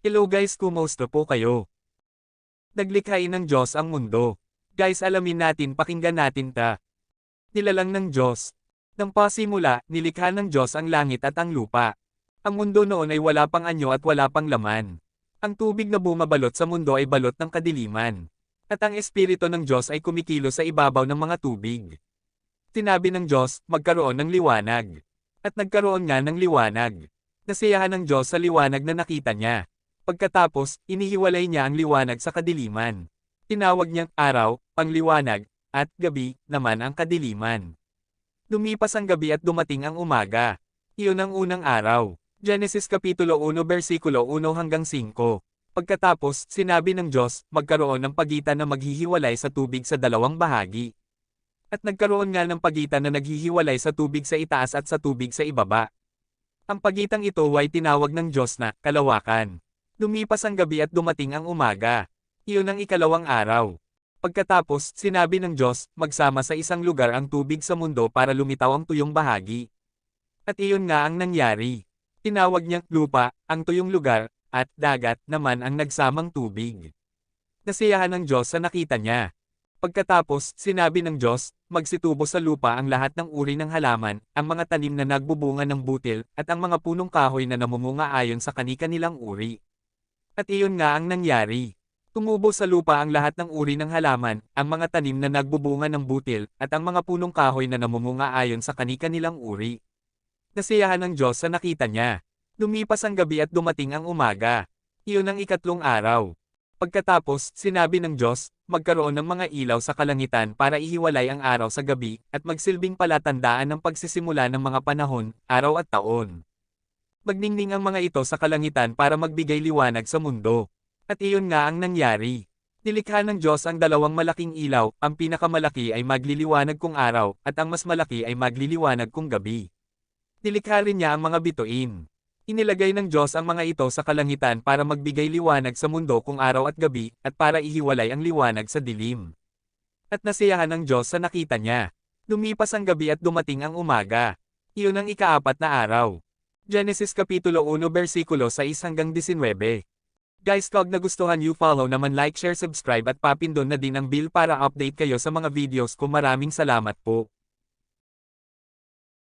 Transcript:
Hello guys, kumusta po kayo? Naglikhain ng Diyos ang mundo. Guys, alamin natin, pakinggan natin ta. Nilalang ng Diyos. Nang pasimula, nilikha ng Diyos ang langit at ang lupa. Ang mundo noon ay wala pang anyo at wala pang laman. Ang tubig na bumabalot sa mundo ay balot ng kadiliman. At ang Espiritu ng Diyos ay kumikilo sa ibabaw ng mga tubig. Tinabi ng Diyos, magkaroon ng liwanag. At nagkaroon nga ng liwanag. Nasiyahan ng Diyos sa liwanag na nakita niya. Pagkatapos, inihiwalay niya ang liwanag sa kadiliman. Tinawag niyang araw, pangliwanag, at gabi, naman ang kadiliman. Lumipas ang gabi at dumating ang umaga. Iyon ang unang araw. Genesis Kapitulo 1 versikulo 1 hanggang 5. Pagkatapos, sinabi ng Diyos, magkaroon ng pagitan na maghihiwalay sa tubig sa dalawang bahagi. At nagkaroon nga ng pagitan na naghihiwalay sa tubig sa itaas at sa tubig sa ibaba. Ang pagitang ito ay tinawag ng Diyos na kalawakan. Lumipas ang gabi at dumating ang umaga. Iyon ang ikalawang araw. Pagkatapos, sinabi ng Diyos, magsama sa isang lugar ang tubig sa mundo para lumitaw ang tuyong bahagi. At iyon nga ang nangyari. Tinawag niyang lupa, ang tuyong lugar, at dagat naman ang nagsamang tubig. Nasiyahan ng Diyos sa nakita niya. Pagkatapos, sinabi ng Diyos, magsitubo sa lupa ang lahat ng uri ng halaman, ang mga tanim na nagbubunga ng butil, at ang mga punong kahoy na namumunga ayon sa kani-kanilang uri. At iyon nga ang nangyari. Tumubo sa lupa ang lahat ng uri ng halaman, ang mga tanim na nagbubunga ng butil, at ang mga punong kahoy na namumunga ayon sa kani-kanilang uri. Nasiyahan ng Diyos sa nakita niya. Lumipas ang gabi at dumating ang umaga. Iyon ang ikatlong araw. Pagkatapos, sinabi ng Diyos, magkaroon ng mga ilaw sa kalangitan para ihiwalay ang araw sa gabi, at magsilbing palatandaan ng pagsisimula ng mga panahon, araw at taon. Magningning ang mga ito sa kalangitan para magbigay liwanag sa mundo. At iyon nga ang nangyari. Nilikha ng Diyos ang dalawang malaking ilaw, ang pinakamalaki ay magliliwanag kung araw, at ang mas malaki ay magliliwanag kung gabi. Nilikha rin niya ang mga bituin. Inilagay ng Diyos ang mga ito sa kalangitan para magbigay liwanag sa mundo kung araw at gabi, at para ihiwalay ang liwanag sa dilim. At nasiyahan ng Diyos sa nakita niya. Lumipas ang gabi at dumating ang umaga. Iyon ang ikaapat na araw. Genesis Kapitulo 1 versikulo 6 hanggang 19. Guys kag nagustuhan you follow naman like share subscribe at papindon na din ang bell para update kayo sa mga videos ko maraming salamat po.